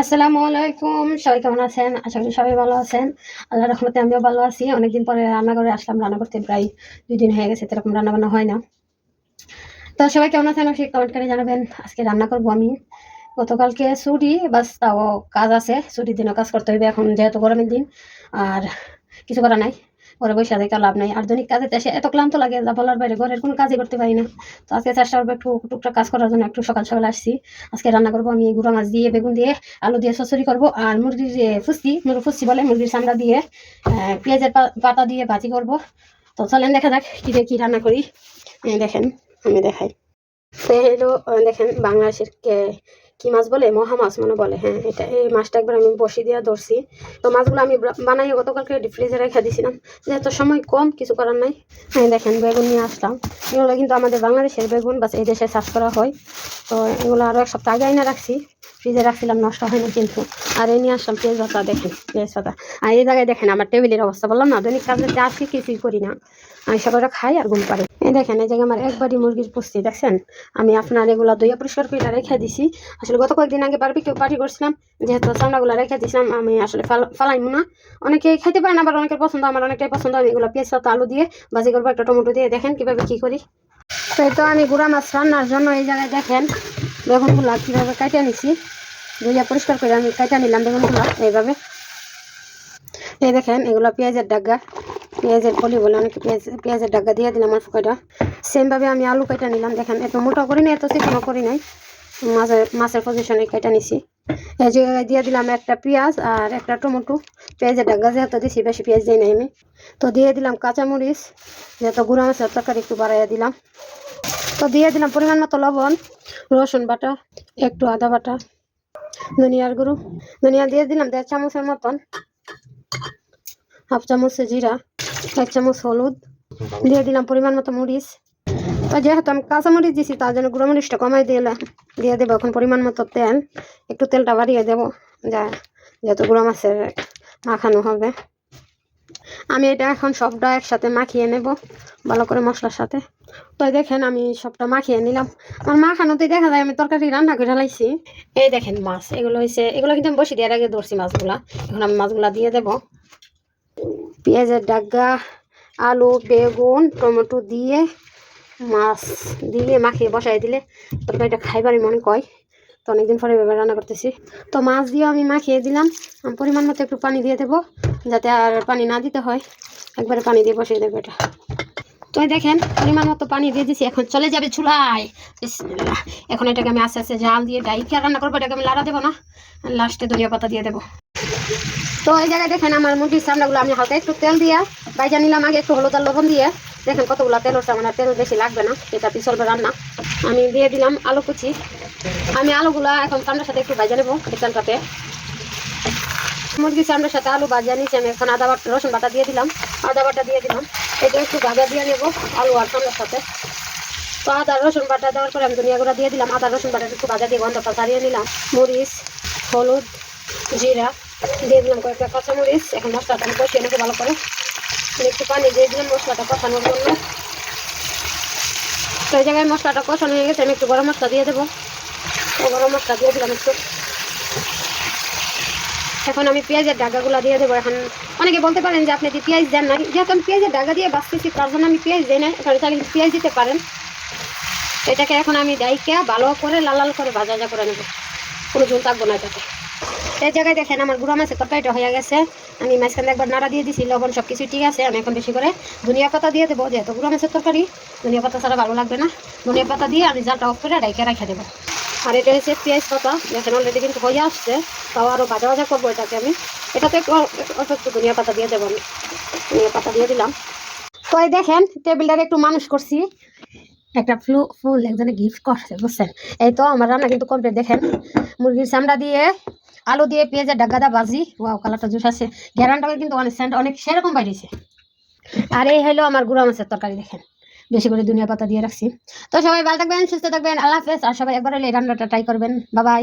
আসসালামু আলাইকুম। সবাই কেমন আছেন? আশা করি সবাই ভালো আছেন। আল্লাহ রহমতে আমিও ভালো আছি। অনেকদিন পরে রান্না করে আসলাম। রান্না করতে প্রায় দুই দিন হয়ে গেছে, এরকম রান্না বান্না হয় না। তো সবাই কেমন আছেন? অবশ্যই কমেন্ট করে জানাবেন। আজকে রান্না করব আমি। গতকালকে ছুটি, বাস তাও কাজ আছে। ছুটির দিনও কাজ করতে হবে এখন, যেহেতু গরমের দিন। আর কিছু করা নাই। ঘরে বসে থেকে লাভ নাই। আর দৈনিক কাজে এসে এত ক্লান্ত লাগে, যা বলার বাইরে ঘরের কোনো কাজই করতে পারি না। তো আজকে চেষ্টা করব একটু টুকটাক কাজ করার জন্য একটু সকাল সকাল আসছি। আজকে রান্না করব আমি গুঁড়া মাছ দিয়ে, বেগুন দিয়ে, আলু দিয়ে সসরি করব, আর মুরগির ফুসকি মুরগি ফুসকি বলে, মুরগির চামড়া দিয়ে পেঁয়াজের পাতা দিয়ে ভাজি করব। তো চলেন দেখা যাক কী দিয়ে কী রান্না করি। দেখেন, আমি দেখাই। হলো, দেখেন, বাংলাদেশের কে- মাছ বলে? মহা মাছ মনে বলে হ্যাঁ এটা এই মাছটা একবার আমি বসে দিয়ে ধরছি। তো মাছগুলো আমি বানাই গতকালকে ফ্রিজে রেখে দিয়েছিলাম যেহেতু সময় কম, কিছু করার নাই। হ্যাঁ দেখেন, বেগুন নিয়ে আসলাম। এগুলো কিন্তু আমাদের বাংলাদেশের বেগুন বা এই দেশে চাষ করা হয়। তো এগুলো আরও এক সপ্তাহ আগে আইনা রাখছি। ফ্রিজে রাখছিলাম, নষ্ট হয়নি কিন্তু। আর এই নিয়ে আসলাম পেঁয়াজ পাতা দেখেন, পেঁয়াজ পাতা আর এই জায়গায় দেখেন, আমার টেবিলের অবস্থা, বললাম না, দৈনিক কাজে আজকে কিছুই করি না। আমি সকালে খাই আর ঘুম পারি এই দেখেন, এই জায়গায় আমার একবারই মুরগির পুষছি দেখছেন? আমি আপনার এগুলো দইয়া পরিষ্কার করে রেখে দিছি। আসলে গত কয়েকদিন আগে বারবি কেউ পার্টি করছিলাম, যেহেতু চামড়াগুলো রেখে দিছিলাম, আমি আসলে ফাল- ফালাইমু না। অনেকে খাইতে পারে না আবার অনেকের পছন্দ, আমার অনেকটাই পছন্দ। আমি এগুলো পেঁয়াজ পাতা আলু দিয়ে বাজি করব, একটা টমেটো দিয়ে। দেখেন কীভাবে কী করি। তো আমি গুঁড়া মাছ রান্নার জন্য এই জায়গায় দেখেন বেগুনগুলো কীভাবে কাটিয়ে নিছি ধুইয়া পরিষ্কার করে আমি কাটিয়ে নিলাম বেগুন বেগুনগুলো এইভাবে। এই দেখেন, এগুলো পেঁয়াজের ডাগা। পেঁয়াজের কলি বলে অনেকে পেঁয়াজ, পেঁয়াজের ডাগা দিয়ে দিলাম অল্প কয়টা। সেমভাবে আমি আলু কেটে নিলাম দেখেন, এত মোটা করি না এত চিকনো করি নাই। মাছের মাছের পজিশনে কেটে নিছি এই জায়গায় দিয়ে দিলাম একটা পেঁয়াজ আর একটা টমেটো। পেঁয়াজের ডাগা যেহেতু দিছি, বেশি পেঁয়াজ দিই নাই আমি। তো দিয়ে দিলাম কাঁচামরিচ, যেহেতু গুঁড়া মাছের তরকারি একটু বাড়াইয়া দিলাম। তো দিয়ে দিলাম পরিমাণ মতো লবণ, রসুন বাটা, একটু আদা বাটা, ধনিয়ার গুঁড়ো। ধনিয়া দিয়ে দিলাম দেড় চামচের মতন, হাফ চামচ জিরা, এক চামচ হলুদ। দিয়ে দিলাম পরিমাণ মতো মরিচ। তো যেহেতু আমি কাঁচা মরিচ দিছি, তার জন্য গুঁড়ো মরিচটা কমাই দিলাম দিয়ে দেবো এখন পরিমাণ মতো তেল। একটু তেলটা বাড়িয়ে দেবো, যা যেহেতু গুঁড়ো মাছের মাখানো হবে। আমি এটা এখন সবটা একসাথে মাখিয়ে নেব, ভালো করে মশলার সাথে। তো দেখেন আমি সবটা মাখিয়ে নিলাম। আমার মাখানোতেই দেখা যায় আমি তরকারি রান্না করে ঢালাইছি এই দেখেন মাছ, এগুলো হয়েছে এগুলো কিন্তু আমি বসে দেওয়ার আগে ধরছি মাছগুলা। এখন আমি মাছগুলা দিয়ে দেবো। পেঁয়াজের ডাগা, আলু, বেগুন, টমেটো দিয়ে মাছ দিয়ে মাখিয়ে বসাই দিলে তরকারিটা খাইবারই মনে কয়। তো অনেকদিন পরে এভাবে রান্না করতেছি। তো মাছ দিয়ে আমি মাখিয়ে দিলাম। পরিমাণ মতো একটু পানি দিয়ে দেবো, যাতে আর পানি না দিতে হয়। একবারে পানি দিয়ে বসিয়ে দেবো এটা। তো দেখেন, পরিমাণ মতো পানি দিয়ে দিছি, এখন চলে যাবে চুলায়। এখন এটাকে আমি আস্তে আস্তে জাল দিয়ে ডাইকে রান্না করব, এটাকে আমি লাড়া দেবো না। লাস্টে ধনিয়া পাতা দিয়ে দেবো। তো এই জায়গায় দেখেন আমার মুরগির চামড়াগুলো, আমি হালকা একটু তেল দিয়ে বাইজা নিলাম, আগে একটু হলুদ লবণ দিয়ে। দেখেন কতগুলো তেল হচ্ছে আমার তেল বেশি লাগবে না, এটা পিছলবে রান্না। আমি দিয়ে দিলাম আলু কুচি। আমি আলুগুলা এখন চামড়ার সাথে একটু ভাজা নেব তেলটাতে মুরগির চামড়ার সাথে আলু ভাজা নিয়েছি, আমি এখন আদা বাটা, রসুন বাটা দিয়ে দিলাম। আদা বাটা দিয়ে দিলাম। এটা একটু ভাজা দিয়ে নেব, আলু আর চামড়ার সাথে। তো আদা, রসুন বাটা দেওয়ার পরে আমি ধনিয়া গুঁড়া দিয়ে দিলাম। আদা, রসুন বাটা একটু ভাজা দিয়ে গন্ধটা ছাড়িয়ে নিলাম। মরিচ, হলুদ, জিরা দিয়ে দিলাম কয়েকটা কাঁচামরিচ। এখন মশলাটা আমি কষিয়ে নেব ভালো করে। একটু পানি দিয়ে দিলাম মশলাটা কষানোর জন্য। তো এই জায়গায় মশলাটা কষানো হয়ে গেছে, আমি একটু গরম মশলা দিয়ে দেবো। গরম মশলা দিয়ে দিলাম একটু। এখন আমি পেঁয়াজের ডাগাগুলো দিয়ে দেবো। এখন অনেকে বলতে পারেন যে আপনি যদি পেঁয়াজ দেন না যেহেতু আমি পেঁয়াজের ডাগা দিয়ে বাঁচতেছি, তার জন্য আমি পেঁয়াজ দিই না এখানে চাইলে পেঁয়াজ দিতে পারেন। এটাকে এখন আমি ডাইকে ভালো করে লাল লাল করে ভাজা করে নেব। কোনো ঝুল থাকব না এটাতে। এই জায়গায় দেখেন আমার গুঁড়া মাছের তরকারিটা হয়ে গেছে। আমি মাঝখানে একবার নাড়া দিয়ে দিছি, লবণ সব কিছু ঠিক আছে। আমি এখন বেশি করে ধনিয়া পাতা দিয়ে দেবো, যেহেতু গুঁড়া মাছের তরকারি। ধনিয়া পাতা ছাড়া ভালো লাগবে না। ধনিয়া পাতা দিয়ে আমি জালটা অফ করে ডাইকে রেখে দেবো। আর এটা হচ্ছে পেঁয়াজ পাতা। দেখেন অলরেডি কিন্তু হয়ে আসছে। তাও আরও ভাজা ভাজা করব এটাকে আমি। এটাতে একটু ধনিয়া পাতা দিয়ে দেবো ধনিয়া পাতা দিয়ে দিলাম। তো এই দেখেন টেবিলটাকে একটু মানুষ করছি। একটা ফ্লু, ফুল একজনে গিফট করছে, বুঝছেন? এই তো আমার রান্না কিন্তু কমপ্লিট দেখেন। মুরগির চামড়া দিয়ে, আলু দিয়ে পেঁয়াজের ডাগাদা বাজি ওয়াও কালারটা জুস আছে। গ্যারানটাকে কিন্তু অনেক সেন্ট অনেক সেরকম বাইরেছে আর এই হলো আমার গুঁড়া মাছের তরকারি, দেখেন। বেশি করে দুনিয়া পাতা দিয়ে রাখছি। তো সবাই ভালো থাকবেন, সুস্থ থাকবেন, আল্লাহ হাফেজ। আর সবাই একবার হলে রান্নাটা ট্রাই করবেন। বাবাই